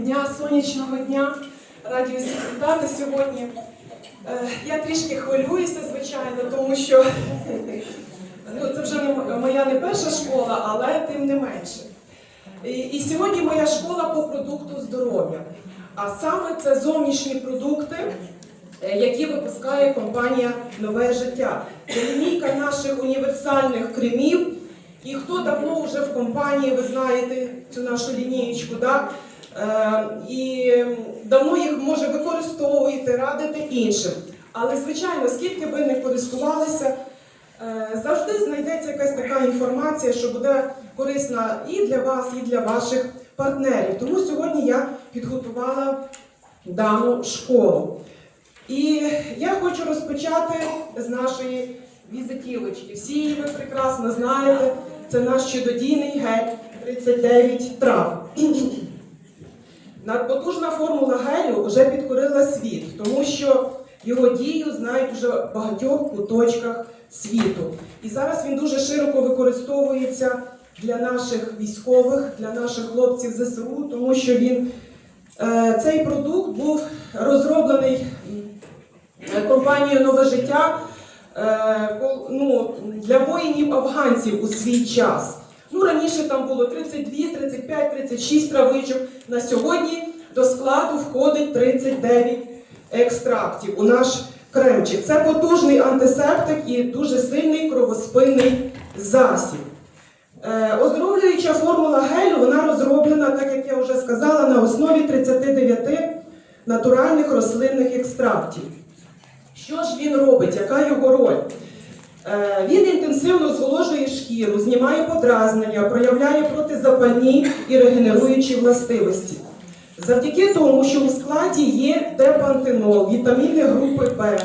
дня, сонячного дня. Раді усіх вітати сьогодні. Е, я трішки хвилююся, звичайно, тому що ну, це вже моя не перша школа, але тим не менше. І, і сьогодні моя школа по продукту здоров'я. А саме це зовнішні продукти, е, які випускає компанія Нове життя. Це лінійка наших універсальних кремів. І хто давно вже в компанії, ви знаєте цю нашу лінієчку, да? Е, і давно їх може використовуєте, радите іншим. Але, звичайно, скільки ви не користувалися, е, завжди знайдеться якась така інформація, що буде корисна і для вас, і для ваших партнерів. Тому сьогодні я підготувала дану школу. І я хочу розпочати з нашої візитівочки. Всі її ви прекрасно знаєте. Це наш чудодійний гель 39 трав. Надпотужна формула гелю вже підкорила світ, тому що його дію знають вже в багатьох куточках світу. І зараз він дуже широко використовується для наших військових, для наших хлопців ЗСУ, тому що він е, цей продукт був розроблений компанією Нове життя е, ну, для воїнів афганців у свій час. Ну, раніше там було 32, 35, 36 травичок. На сьогодні до складу входить 39 екстрактів у наш кремчик. Це потужний антисептик і дуже сильний кровоспинний засіб. Е, Оздоровлююча формула гелю вона розроблена, так як я вже сказала, на основі 39 натуральних рослинних екстрактів. Що ж він робить? Яка його роль? Е, Він інтенсивно зволожує шкіру, знімає подразнення, проявляє протизапальні і регенеруючі властивості. Завдяки тому, що у складі є депантенол, вітаміни групи Б,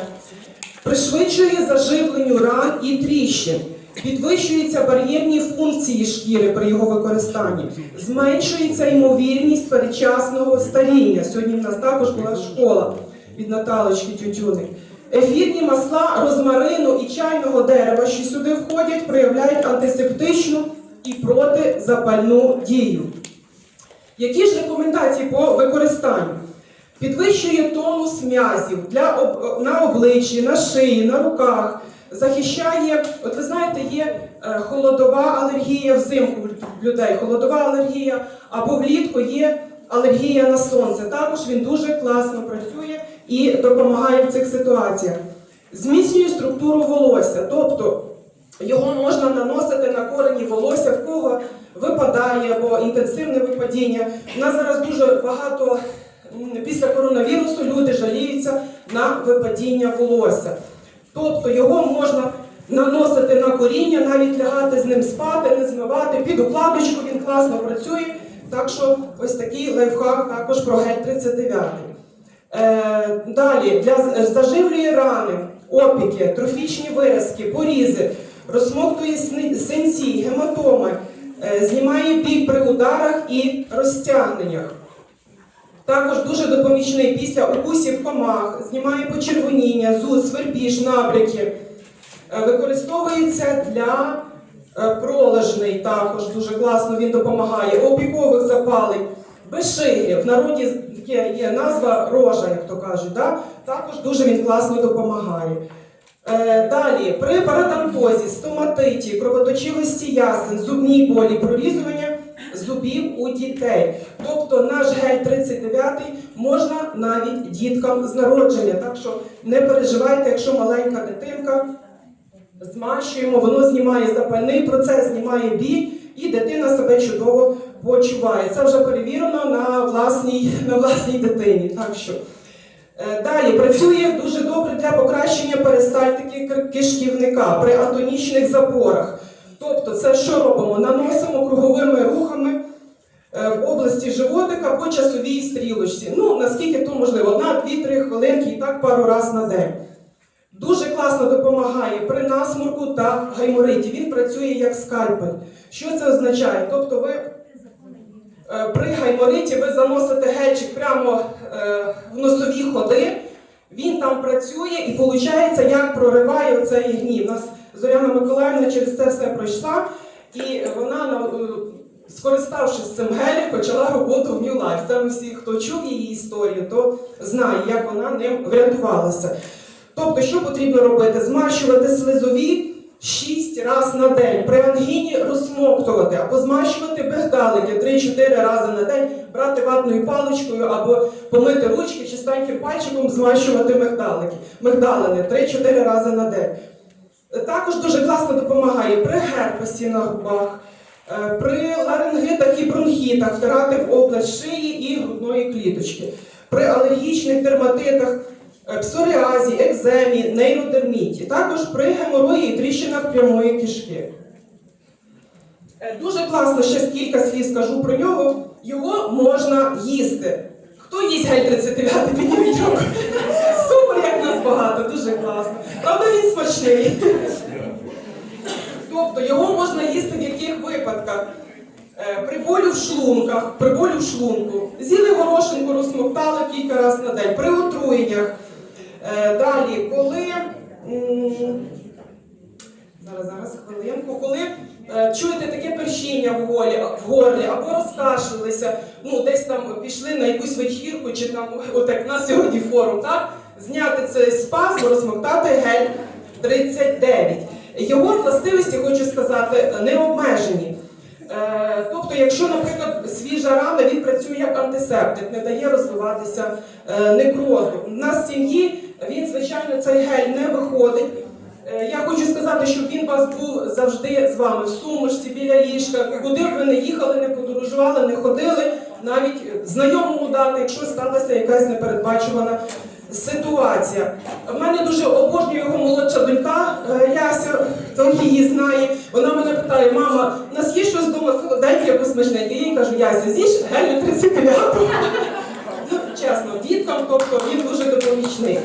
пришвидшує заживленню ран і тріщин, підвищуються бар'єрні функції шкіри при його використанні, зменшується ймовірність передчасного старіння. Сьогодні в нас також була школа від Наталочки Тютюник. Ефірні масла розмарину і чайного дерева, що сюди входять, проявляють антисептичну і протизапальну дію. Які ж рекомендації по використанню? Підвищує тонус м'язів для на обличчі, на шиї, на руках, захищає, от ви знаєте, є е, холодова алергія взимку людей, холодова алергія, або влітку є алергія на сонце. Також він дуже класно працює і допомагає в цих ситуаціях. Зміцнює структуру волосся, тобто його можна наносити на корені волосся, в кого випадає або інтенсивне випадіння. У нас зараз дуже багато після коронавірусу люди жаліються на випадіння волосся. Тобто його можна наносити на коріння, навіть лягати з ним спати, не змивати. Під укладочку він класно працює. Так що ось такий лайфхак також про гель 39. Е, далі для заживлює рани, опіки, трофічні виразки, порізи, розсмоктує синці, гематоми, е, знімає біль при ударах і розтягненнях. Також дуже допомічний після укусів комах, знімає почервоніння, зуд, свербіж, набряки. Е, Використовується для е, пролежний також дуже класно він допомагає, опікових запалень, безшиги. В народі є, є назва рожа, як то кажуть. Да? Також дуже він класно допомагає. Е, Далі, при парадонтозі, стоматиті, кровоточивості ясен, зубній болі, прорізування зубів у дітей. Тобто наш гель 39 можна навіть діткам з народження. Так що не переживайте, якщо маленька дитинка, змащуємо, воно знімає запальний процес, знімає біль, і дитина себе чудово почуває. Це вже перевірено на власній, на власній дитині. Так що. Е, Далі працює дуже добре для покращення перистальтики кишківника при атонічних запорах. Тобто, це що робимо? Наносимо круговими рухами е, в області животика по часовій стрілочці. Ну, наскільки то можливо, дві, три хвилинки і так пару разів на день. Дуже класно допомагає при насморку та гаймориті. Він працює як скальпель. Що це означає? Тобто ви При гаймориті ви заносите гельчик прямо е, в носові ходи, він там працює і виходить, як прориває оцей гнів. У нас Зоряна Миколаївна через це все пройшла, і вона, на- е, скориставшись цим гелем, почала роботу в New Life. Ми всі, хто чув її історію, то знає, як вона ним врятувалася. Тобто, що потрібно робити? Змащувати слизові 6 разів на день. При ангіні розсмоктувати або змащувати бигдалики 3-4 рази на день, брати ватною паличкою або помити ручки чи чистеньким пальчиком, змащувати мигдалики. Мигдалини 3-4 рази на день. Також дуже класно допомагає при герпесі на губах, е, при ларингитах і бронхітах втирати в область шиї і грудної кліточки, при алергічних дерматитах, псоріазі, екземі, нейродерміті, також при геморої і тріщинах прямої кишки. Е, Дуже класно, ще кілька слів скажу про нього. Його можна їсти. Хто їсть гель 39? Підніміть руку. Супер, як нас багато, дуже класно. Правда, він смачний. Тобто його можна їсти в яких випадках? Е, При болю в шлунках, при болю в шлунку. З'їли горошинку, розсмоктали кілька разів на день, при отруєннях. Е, Далі, коли. Зараз, зараз, хвилинку. Коли е, чуєте таке першіння в горлі, в горлі або розкашлялися, ну десь там пішли на якусь вечірку, чи там, от як на сьогодні форум, так? Зняти цей спазм, розмоктати гель 39. Його властивості, хочу сказати, не обмежені. Е, тобто, якщо, наприклад, свіжа рана, він працює як антисептик, не дає розвиватися некрозу. У нас в сім'ї він, звичайно, цей гель не виходить. Е, Я хочу сказати, щоб він вас був завжди з вами в сумочці, біля ліжка, куди б ви не їхали, не подорожували, не ходили, навіть знайомому дати, якщо сталася якась непередбачувана ситуація. В мене дуже обожнює його молодша донька е, Яся, хто її знає. Вона мене питає: мама, у нас є щось вдома солоденьке або смачненьке? Я їй кажу, Яся, з'їж гелю 39. Ну, чесно, діткам, тобто він дуже допомічний.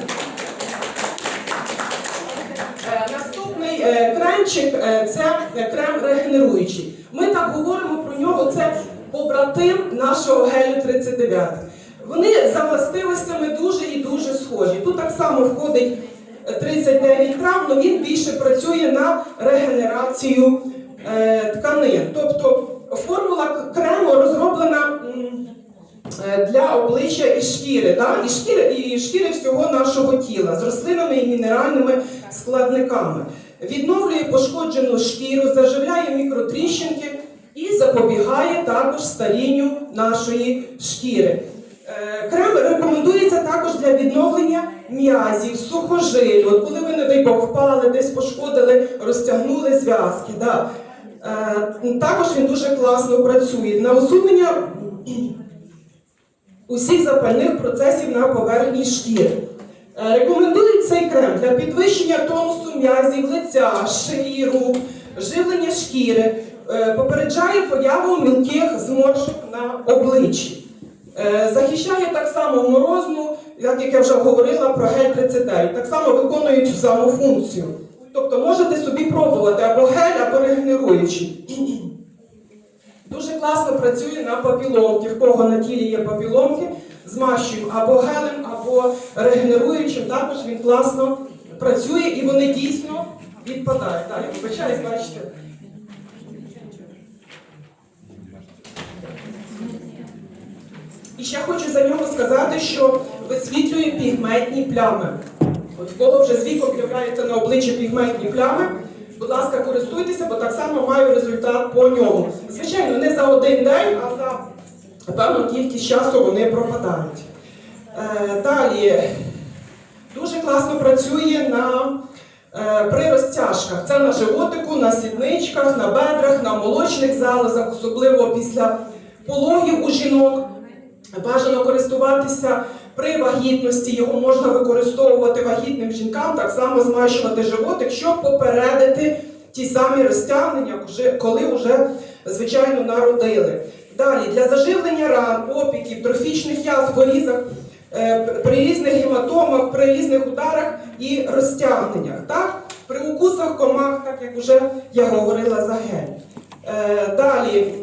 Е, кремчик е, це е, крем регенеруючий. Ми так говоримо про нього, це побратим нашого гелю 39. Вони за властивостями дуже і дуже схожі. Тут так само входить е, 39 трав, але він більше працює на регенерацію е, тканин. Тобто формула крему розроблена. для обличчя і шкіри, да? і шкіри, і шкіри всього нашого тіла з рослинними і мінеральними складниками. Відновлює пошкоджену шкіру, заживляє мікротріщинки і запобігає також старінню нашої шкіри. Е, Крем рекомендується також для відновлення м'язів, сухожиль. От коли ви, не дай Бог, впали, десь пошкодили, розтягнули зв'язки. Да. Е, Також він дуже класно працює на усунення усіх запальних процесів на поверхні шкіри. Е, Рекомендують цей крем для підвищення тонусу м'язів, лиця, шиї, рук, живлення шкіри, е, попереджає появу мілких зморшок на обличчі. Е, Захищає так само морозну, як я вже говорила про гель 39, так само виконує цю саму функцію. Тобто можете собі пробувати або гель, або регенеруючий. Дуже класно працює на папіломки. В кого на тілі є папіломки, змащуємо або гелем, або регенеруючим. Також він класно працює і вони дійсно відпадають. Далі, вибачаюсь, бачите. І ще хочу за нього сказати, що висвітлює пігментні плями. От в вже з віком з'являються на обличчі пігментні плями, будь ласка, користуйтеся, бо так само маю результат по ньому. Звичайно, не за один день, а за певну кількість часу вони пропадають. Е, далі дуже класно працює на, е, при розтяжках. Це на животику, на сідничках, на бедрах, на молочних залозах, особливо після пологів у жінок. Бажано користуватися при вагітності, його можна використовувати вагітним жінкам, так само змащувати животик, щоб попередити ті самі розтягнення, коли вже, звичайно, народили. Далі для заживлення ран, опіків, трофічних язв, порізах, е, при різних гематомах, при різних ударах і розтягненнях. Так? При укусах комах, так як вже я говорила за гель. Е, Далі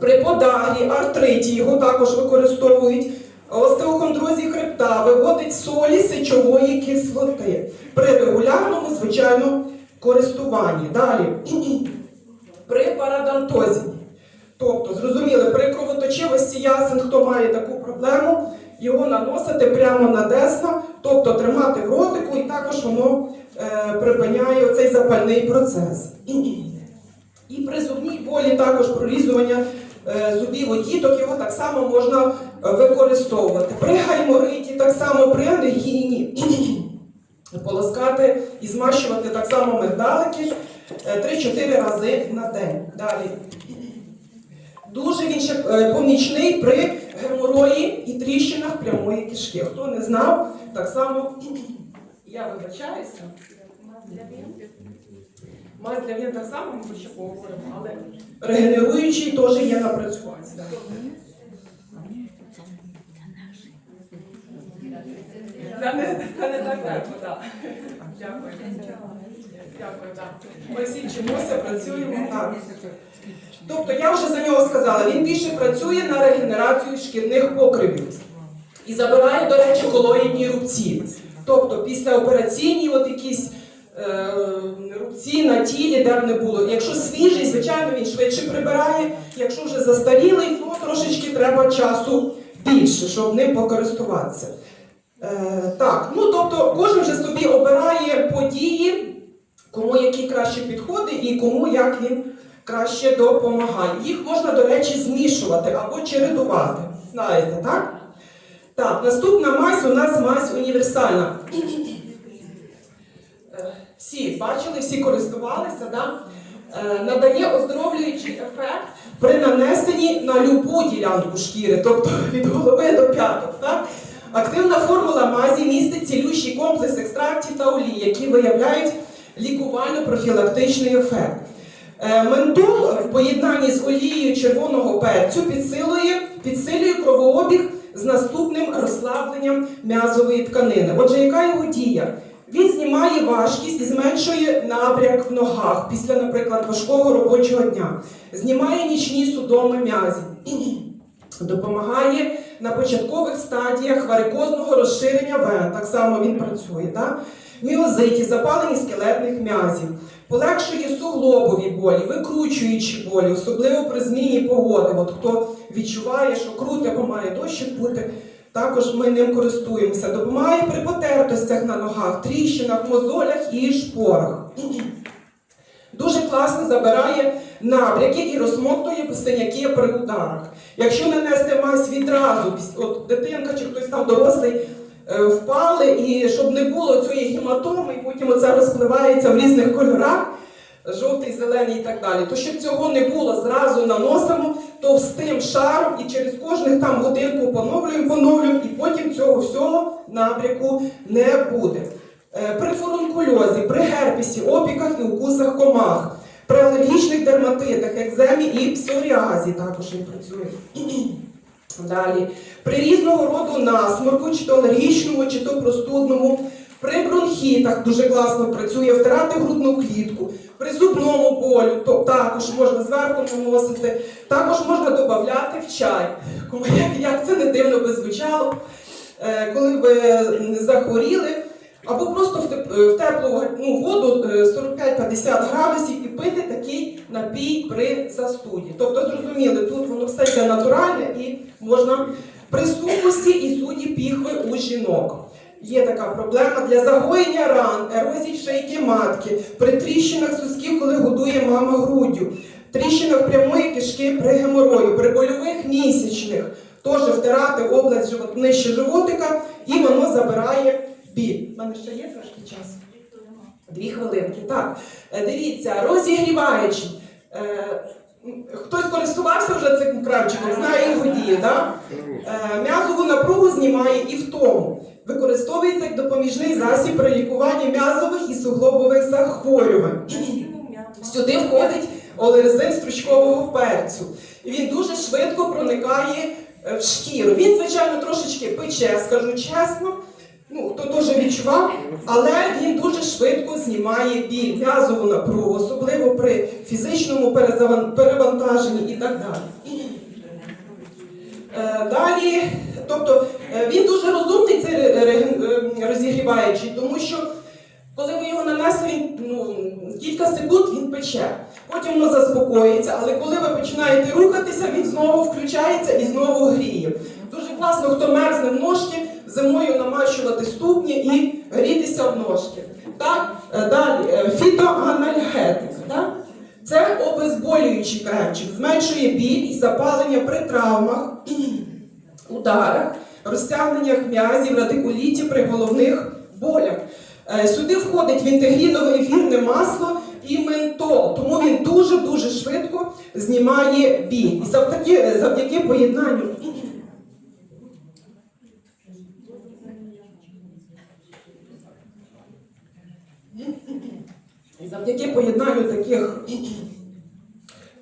при подагрі, артриті його також використовують. Остеохондрозі хребта виводить солі сечової кислоти при регулярному, звичайно, користуванні. Далі при парадонтозі. Тобто, зрозуміли, при кровоточивості ясен, хто має таку проблему, його наносити прямо на десна, тобто тримати в ротику, і також воно е, припиняє цей запальний процес. І при зубній болі також прорізування е, зубів у діток його так само можна е, використовувати. При гаймориті, так само при ангіні полоскати і змащувати так само мигдалики е, 3-4 рази на день. Далі. Дуже він ще е, помічний при геморої і тріщинах прямої кишки. Хто не знав, так само я вибачаюся. Мазь для він так само ми ще поговоримо, але регенеруючий теж є напрацювання. Це не, так так. Дякую. Дякую, так. Ми всі вчимося, працюємо так. Тобто я вже за нього сказала, він більше працює на регенерацію шкірних покривів і забирає, до речі, колоїдні рубці. Тобто післяопераційні от якісь е, рубці на тілі, де б не було. Якщо свіжий, звичайно, він швидше прибирає. Якщо вже застарілий, то трошечки треба часу більше, щоб ним покористуватися. Е, так, ну тобто кожен вже собі обирає події, кому які краще підходи і кому як він краще допомагає. Їх можна, до речі, змішувати або чередувати. Знаєте, так? Так, наступна мазь у нас мазь універсальна. Всі бачили, всі користувалися, да? Е, надає оздоровлюючий ефект при нанесенні на любу ділянку шкіри, тобто від голови до п'яток. Так? Активна формула мазі містить цілющий комплекс екстрактів та олій, які виявляють лікувально-профілактичний ефект. Е, Ментол в поєднанні з олією червоного перцю підсилює, підсилює кровообіг з наступним розслабленням м'язової тканини. Отже, яка його дія? Він знімає важкість і зменшує набряк в ногах після, наприклад, важкого робочого дня, знімає нічні судоми м'язів, допомагає на початкових стадіях варикозного розширення вен. Так само він працює. Да? Міозиті, запалені скелетних м'язів, полегшує суглобові болі, викручуючі болі, особливо при зміні погоди. От хто відчуває, що крути або має дощик бути, також ми ним користуємося. Допомагає при потертостях на ногах, тріщинах, мозолях і шпорах. Дуже класно забирає набряки і розмоктує синяки при ударах. Якщо нанести мазь відразу, от дитинка чи хтось там дорослий впали, і щоб не було цієї гематоми, і потім оце розпливається в різних кольорах, жовтий, зелений і так далі. То щоб цього не було, зразу наносимо товстим шаром і через кожних там годинку поновлюємо, поновлюємо, і потім цього всього набряку не буде. Е, При фурункульозі, при герпесі, опіках і укусах комах, при алергічних дерматитах, екземі і псоріазі також він працює. Далі. При різного роду насморку, чи то алергічному, чи то простудному, при бронхітах дуже класно працює, втирати грудну клітку, при зубному болю, то також можна зверху наносити, також можна додати в чай. Як це не дивно би звучало, е, коли ви захворіли, або просто в, в теплу ну, воду е, 45-50 градусів і пити такий напій при застуді. Тобто, зрозуміли, тут воно все йде натуральне і можна при сухості і суді піхви у жінок. Є така проблема для загоєння ран, ерозії шийки матки, при тріщинах сосків, коли годує мама груддю, тріщинах прямої кишки при геморою, при больових місячних. Теж втирати область нижче животика, і воно забирає біль. У мене ще є трошки часу? Дві хвилинки. Так, Е, дивіться, розігріваючи. Е, Хтось користувався вже цим кравчиком, знає його дію, так? Е, М'язову напругу знімає і втому. Використовується як допоміжний засіб при лікуванні м'язових і суглобових захворювань. Сюди входить олерезин стручкового перцю. Він дуже швидко проникає в шкіру. Він, звичайно, трошечки пече, скажу чесно. Ну, хто теж відчував, але він дуже швидко знімає біль, м'язову напругу, особливо при фізичному перевантаженні і так далі. Е, Далі, тобто е, він дуже розумний, цей е, розігріваючий, тому що коли ви його нанесли, ну, кілька секунд він пече. Потім воно заспокоїться, але коли ви починаєте рухатися, він знову включається і знову гріє. Дуже класно, хто мерзне в ножки, зимою намащувати ступні і грітися в ножки. Так, е, далі е, фітоанальгетик. Так? Це обезболюючий кремчик, зменшує біль і запалення при травмах, ударах, розтягненнях м'язів, радикуліті при головних болях. Е, Сюди входить вінтегрінове ефірне масло і ментол, тому він дуже-дуже швидко знімає біль. І завдяки, завдяки поєднанню. І Завдяки поєднанню таких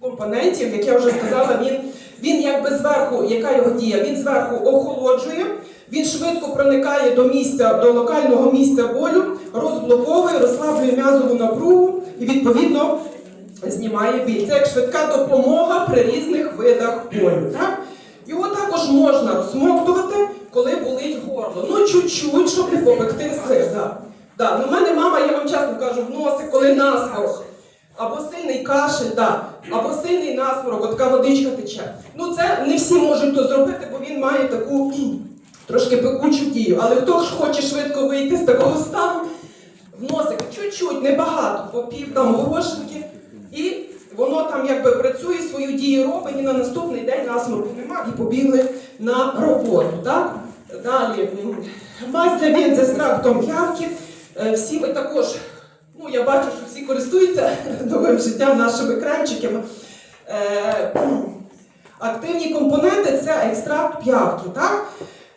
компонентів, як я вже сказала, він, він якби зверху, яка його дія? Він зверху охолоджує, він швидко проникає до місця, до локального місця болю, розблоковує, розслаблює м'язову напругу і відповідно знімає біль. Це як швидка допомога при різних видах болю. Так? Його також можна розсмоктувати, коли болить горло. Ну, чуть-чуть, щоб не попекти сир. Да. Ну, в мене мама, я вам чесно кажу, в носи, коли насморк. Або сильний кашель, да, або сильний насморок, от така водичка тече. Ну це не всі можуть то зробити, бо він має таку трошки пекучу дію. Але хто ж хоче швидко вийти з такого стану, в носик чуть-чуть, небагато, по пів там горошинки, і воно там якби працює, свою дію робить, і на наступний день насморку нема, і побігли на роботу. Так? Далі мазь для він з екстрактом явки. Е, Всі ви також, ну я бачу, що всі користуються новим життям нашими кремчиками. Е, Активні компоненти це екстракт п'явки. Так?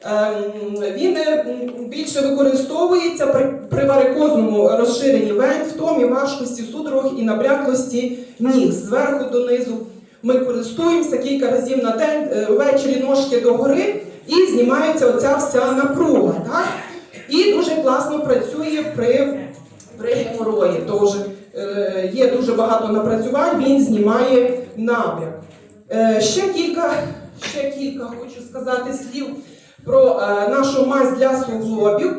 Ем, Він е, більше використовується при, варикозному розширенні вен, втомі, важкості, судорог і набряклості ніг зверху донизу. Ми користуємося кілька разів на день, ввечері ножки догори і знімається оця вся напруга. Так? І дуже класно працює при, при геморої. Тож е, є дуже багато напрацювань, він знімає набряк. Е, ще кілька, ще кілька хочу сказати слів про е, нашу мазь для суглобів.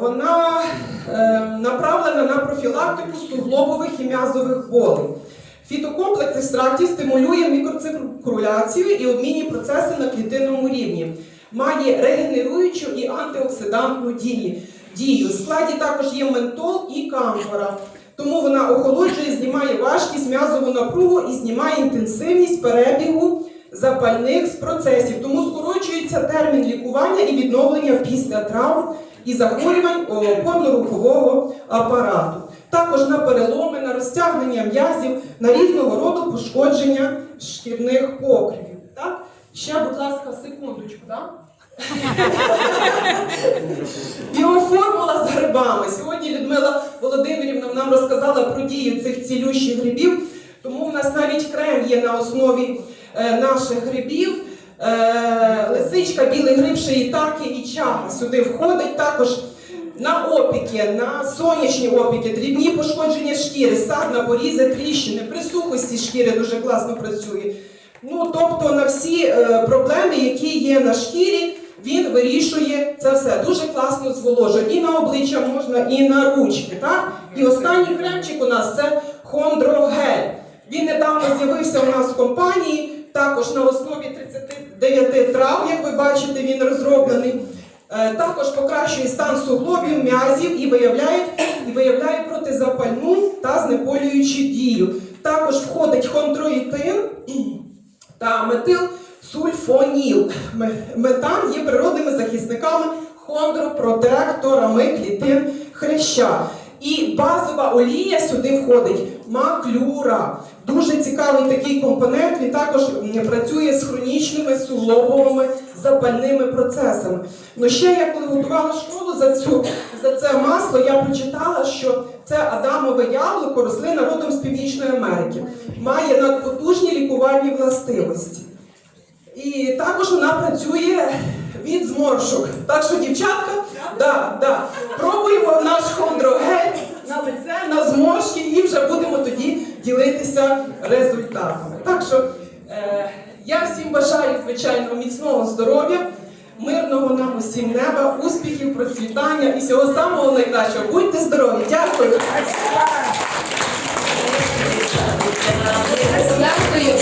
Вона е, направлена на профілактику суглобових і м'язових болей. Фітокомплекс екстрактів стимулює мікроциркуляцію і обмінні процеси на клітинному рівні. Має регенеруючу і антиоксидантну дію. В складі також є ментол і камфора. Тому вона охолоджує, знімає важкість, м'язову напругу і знімає інтенсивність перебігу запальних процесів. Тому скорочується термін лікування і відновлення після травм і захворювань опорно-рухового апарату. Також на переломи, на розтягнення м'язів, на різного роду пошкодження шкірних покривів. Так? Ще, будь ласка, секундочку, так? Біоформула з грибами. Сьогодні Людмила Володимирівна нам розказала про дію цих цілющих грибів, тому в нас навіть крем є на основі е, наших грибів. Е, лисичка, білий гриб, шиїтаки і чага сюди входить також. На опіки, на сонячні опіки, дрібні пошкодження шкіри, садна, порізи, тріщини, при сухості шкіри дуже класно працює. Ну, тобто на всі е, проблеми, які є на шкірі, він вирішує це все. Дуже класно зволожує. І на обличчя можна, і на ручки. Так? І останній кремчик у нас це хондрогель. Він недавно з'явився у нас в компанії, також на основі 39 трав, як ви бачите, він розроблений. Е, Також покращує стан суглобів, м'язів і виявляє, і виявляє протизапальну та знеболюючу дію. Також входить хондроїтин та метилсульфоніл. Ме- Метан є природними захисниками хондропротекторами клітин хряща. І базова олія сюди входить маклюра. Дуже цікавий такий компонент. Він також працює з хронічними суглобовими запальними процесами. Ну ще я коли готувала школу за цю за це масло, я прочитала, що це Адамове яблуко, рослина родом з Північної Америки, має надпотужні лікувальні властивості. І також вона працює від зморшок. Так що, дівчатка, да, да, пробуємо наш хондрогель на лице, на зморшки і вже будемо тоді ділитися результатами. Так що е, я всім бажаю, звичайно, міцного здоров'я, мирного нам усім неба, успіхів, процвітання і всього самого найкращого. Будьте здорові! Дякую! Дякую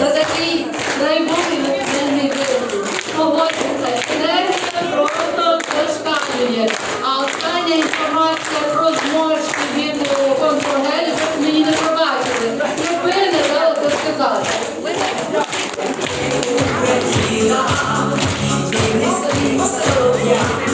за такий неймовірний виступ. Погодьтеся, це просто зашкалює. А остання інформація про зморшки від контрагелю Yeah.